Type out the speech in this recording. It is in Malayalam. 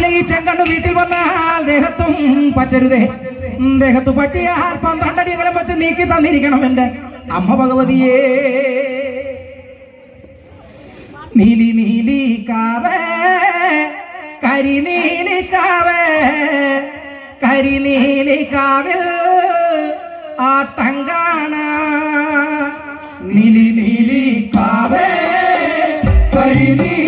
കണ്ടു വീട്ടിൽ വന്നാൽ ദേഹത്തും പറ്റരുതേ. ദേഹത്തു പറ്റിയാൽ പന്ത്രണ്ടടി അകലം വെച്ച് നീക്കി തന്നിരിക്കണം എന്റെ അമ്മ ഭഗവതിയേ. നീലി നീലി കാവേ കരിനീലി കാവേ കരിനീലി കാവിൽ ആട്ടം കാണാ. നീലി നീലി കാവേ കരിനീലി